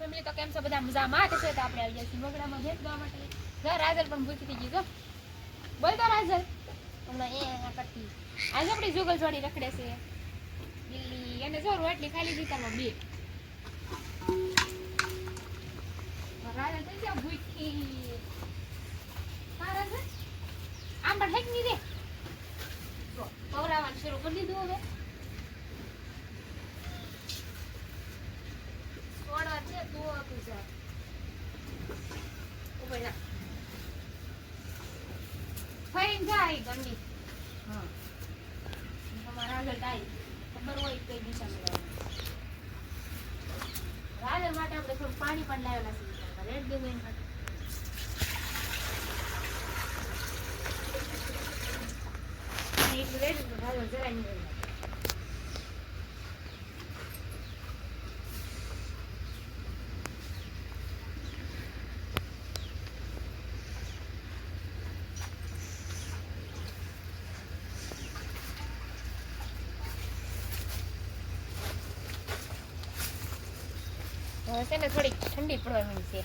family, તો કેમ છો? બધા મજામાં તો છે. તો આપણે આવી બગડામાં દોવા માટે. જો રાજલ પણ ભૂખી થઈ ગઈ જો. બોલ તો રાજલ. હમણાં એ કરતી. આજે આપણી જુગલ જોડી રખડે છે. બિલ્લી અને જો રોટલી ખાલી દીતામાં બે. ફરીને જાય ગંડી હા. તમારા આગળ થાય ખબર હોય કઈ દિશામાં રાજલ માટે આપણે થોડું પાણી પણ લાવેલા છે રેડ દેવું એના માટે અને એટલું રેડ તો રાજલ જરાય નહીં રેડ લાગે. હવે છે ને થોડીક ઠંડી પડવા મળી છે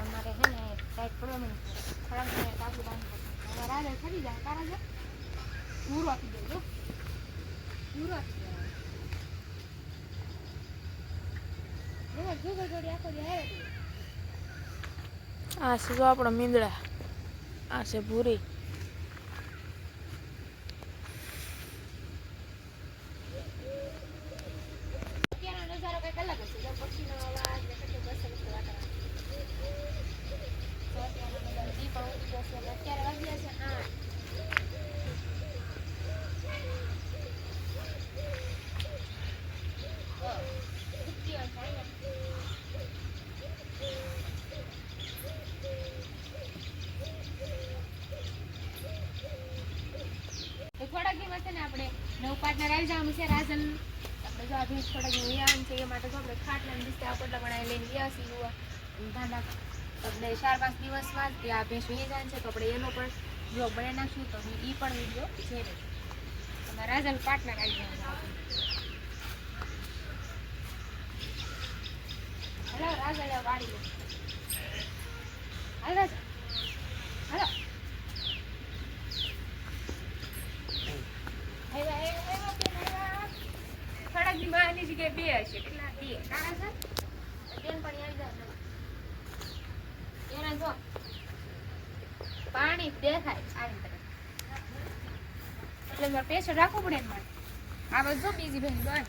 અમારે છે ને ટાઈટ પડવા મળી છે. થોડાક સમય કાબુ બાંધવું હવે રાજા ખરી જાય. તારા જા. પૂરો આપી દેજો પૂરો આપી દેવાનો એમાં જુગલ જોડી આખો દી હારે આ જો આપણો મીંદડા. આ છે ભૂરી અત્યારનો નજારો કંઈક અલગ હશે જો પક્ષીનો અવાજ ને કેટલું મસ્ત મસ્ત વાતાવરણ તો અત્યારનો નજારો અને અત્યારે છે ને. દિવસ આપણે નવ પાર્ટનર આવી જવાનું છે, રાજન આપણે જો આ ભેંસ થોડાક વિયાણ છે, એ માટે જો આપણે ખાટલા ને બિસ્તરા, પોટલા બનાવી લઈને ગયા છીએ ધાંધા આપણે ચાર પાંચ દિવસમાં જ આ ભેંસ વહી જાય છે, તો આપણે એનો પણ બ્લોગ બનાવી નાખશું, તો એ પણ વીડિયો છે તમારા રાજન પાર્ટનર આવી છે. હલો, રાજા હલો માં આની જગ્યાએ બે હશે. કેટલા? બે. કાળા છે પણ આવી જાય પાણી દેખાય આવી તરફ. એટલે પ્રેશર રાખવું પડે મારે. આ બધું બીજી બેન ગણ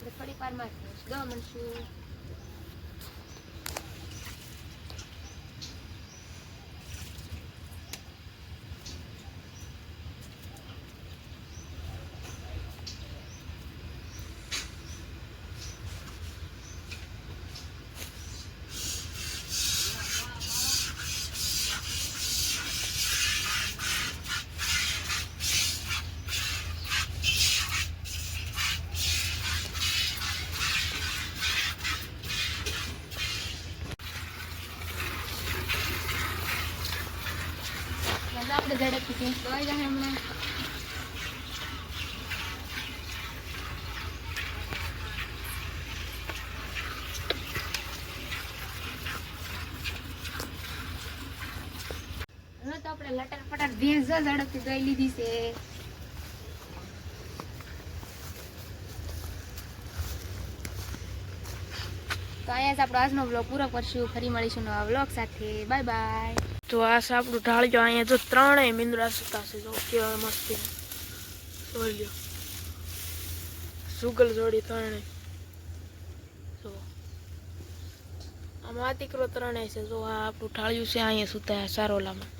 તો આપણે થોડી વારમાં દવા મળશું એટલે આપણે ઝડપથી દવાઈ જાય હમણાં. તો આપણે લટર પટર ભેંસ ઝડપથી દઈ લીધી છે. તો જ આપણો આજનો બ્લોગ પૂરો કરશું. ફરી મળીશું નવા બ્લોગ સાથે. બાય બાય તો આ સાપડું ઢાળિયો અહીંયા જો ત્રણેય મીંદડા સુતા છે, જો કેવા મસ્તી જોઈ સુગલ જોડી ત્રણેય. જો. આમાં દીકરો ત્રણેય છે, જો આ આપણું ઢાળ્યું છે, અહીંયા સુતા સારોલામાં.